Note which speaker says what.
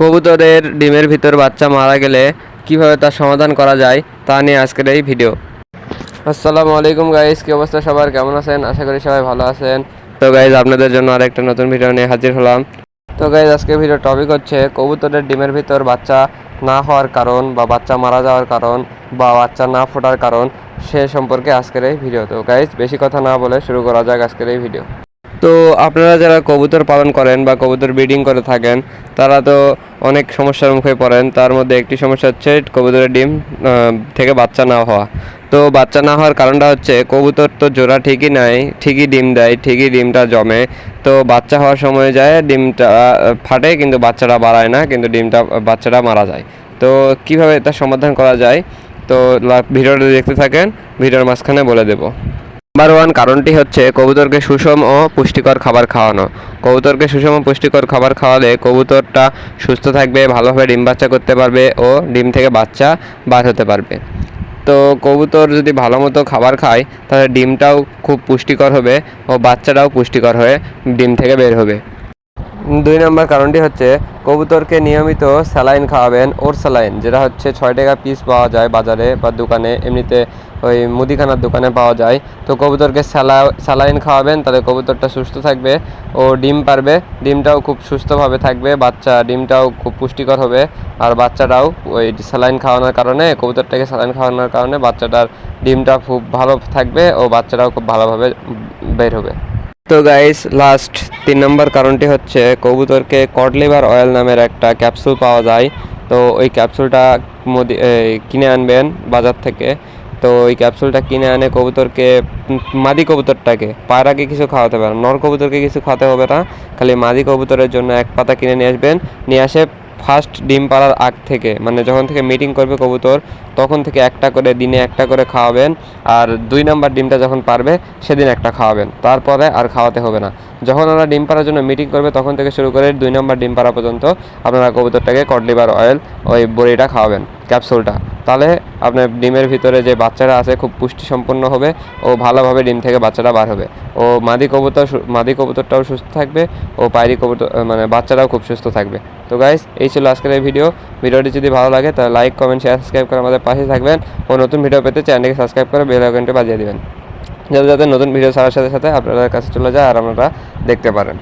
Speaker 1: কবুতরের ডিমের ভিতর বাচ্চা মারা গেলে কীভাবে তার সমাধান করা যায় তা নিয়ে আজকের এই ভিডিও। আসসালামু আলাইকুম গাইস কি অবস্থা সবার? কেমন আছেন? আশা করি সবাই ভালো আছেন। তো গাইজ আপনাদের জন্য আরেকটা নতুন ভিডিও নিয়ে হাজির হলাম। তো গাইজ আজকে ভিডিও টপিক হচ্ছে কবুতরের ডিমের ভিতর বাচ্চা না হওয়ার কারণ বা বাচ্চা মারা যাওয়ার কারণ বা বাচ্চা না ফোটার কারণ সে সম্পর্কে আজকের এই ভিডিও তো গাইজ বেশি কথা না বলে শুরু করা যাক আজকের এই ভিডিও তো আপনারা যারা কবুতর পালন করেন বা কবুতর ব্রিডিং করে থাকেন, তারা তো অনেক সমস্যার মুখে পড়েন। তার মধ্যে একটি সমস্যা হচ্ছে কবুতরের ডিম থেকে বাচ্চা না হওয়া। তো বাচ্চা না হওয়ার কারণটা হচ্ছে কবুতর তো জোড়া ঠিকই নাই ঠিকই ডিম দেয়, ঠিকই ডিমটা জমে। তো বাচ্চা হওয়ার সময় যায়, ডিমটা ফাটে কিন্তু বাচ্চাটা বাড়ায় না, কিন্তু ডিমটা, বাচ্চাটা মারা যায়। তো কীভাবে এটা সমাধান করা যায়? তো ভিডিওটা দেখতে থাকেন, ভিডিওর মাঝখানে বলে দেবো। নাম্বার ওয়ান কারণটি হচ্ছে কবুতরকে সুষম ও পুষ্টিকর খাবার খাওয়ানো। কবুতরকে সুষম ও পুষ্টিকর খাবার খাওয়ালে কবুতরটা সুস্থ থাকবে, ভালোভাবে ডিম বাচ্চা করতে পারবে ও ডিম থেকে বাচ্চা বার হতে পারবে। তো কবুতর যদি ভালো মতো খাবার খায়, তাহলে ডিমটাও খুব পুষ্টিকর হবে ও বাচ্চাটাও পুষ্টিকর হয়ে ডিম থেকে বের হবে। দুই নম্বর কারণটি হচ্ছে কবুতরকে নিয়মিত স্যালাইন খাওয়াবেন ওর স্যালাইন, যেটা হচ্ছে ছয় টাকা পিস পাওয়া যায় বাজারে বা দোকানে, এমনিতে ওই মুদিখানার দোকানে পাওয়া যায়। তো কবুতরকে স্যালা, স্যালাইন খাওয়াবেন, তাহলে কবুতরটা সুস্থ থাকবে, ও ডিম পারবে। ডিমটাও খুব সুস্থভাবে থাকবে, বাচ্চা ডিমটাও খুব পুষ্টিকর হবে। আর বাচ্চাটাও ওই স্যালাইন খাওয়ানোর কারণে, কবুতরটাকে স্যালাইন খাওয়ানোর কারণে বাচ্চাটার ডিমটা খুব ভালো থাকবে ও বাচ্চাটাও খুব ভালোভাবে বের হবে। তো গাইস লাস্ট তিন নম্বর কারণটি হচ্ছে কবুতরকে কড লিভার অয়েল নামের একটা ক্যাপসুল পাওয়া যায়। তো ওই ক্যাপসুলটা মোদি কিনে আনবেন বাজার থেকে। তো ওই ক্যাপসুলটা কিনে আনে কবুতরকে, মাদি কবুতরটাকে। পায়রাকে কিছু খাওয়াতে পারেন নর কবুতরকে কিছু খাওয়াতে হবে না। খালি মাদি কবুতরের জন্য এক পাতা কিনে নিয়ে আসবেন। নিয়ে আসে ফার্স্ট ডিম পাড়ার আগ থেকে মানে যখন থেকে মিটিং করবে কবুতর, তখন থেকে একটা করে দিনে একটা করে খাওয়াবেন। আর দুই নাম্বার ডিমটা যখন পারবে, সেদিন একটা খাওয়াবেন। তারপরে আর খাওয়াতে হবে না। যখন ওরা ডিম পাড়ার জন্য মিটিং করবে, তখন থেকে শুরু করে দুই নাম্বার ডিম পাড়া পর্যন্ত আপনারা কবুতরটাকে কডলিভার অয়েল ওই বড়িটা খাওয়াবেন, ক্যাপসুলটা। তাহলে আপনার ডিমের ভিতরে যে বাচ্চারা আছে খুব পুষ্টি সম্পন্ন হবে ও ভালোভাবে ডিম থেকে বাচ্চাটা বার হবে। ও মাদি কবুতর মাদি কবুতরটাও সুস্থ থাকবে ও পায়রি কবুতর মানে বাচ্চারাও খুব সুস্থ থাকবে। তো গাইস এই ছিল আজকের এই ভিডিও ভিডিওটি যদি ভালো লাগে তাহলে লাইক কমেন্ট শেয়ার সাবস্ক্রাইব করে আমাদের পাশে থাকবেন ও নতুন ভিডিও পেতে চ্যানেলকে সাবস্ক্রাইব করে বেল আইকনটি বাজিয়ে দেবেন। যাতে যাতে নতুন ভিডিও ছাড়ার সাথে সাথে আপনাদের কাছে চলে যায় আর আপনারা দেখতে পারেন।